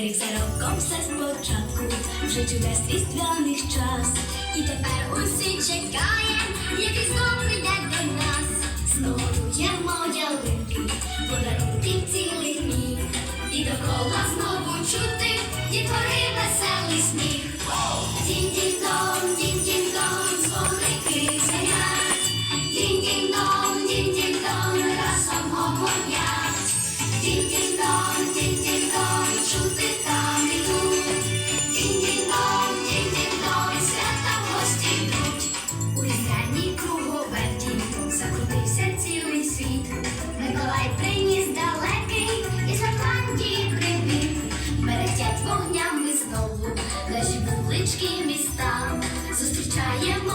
Рік за роком все спочатку, вже чудес різдвяних час. І тепер усі чекає, який знов прийде до нас. Знову дуємо ялинки, подарунки цілий рік. І довкола знову чути дітвори граємо.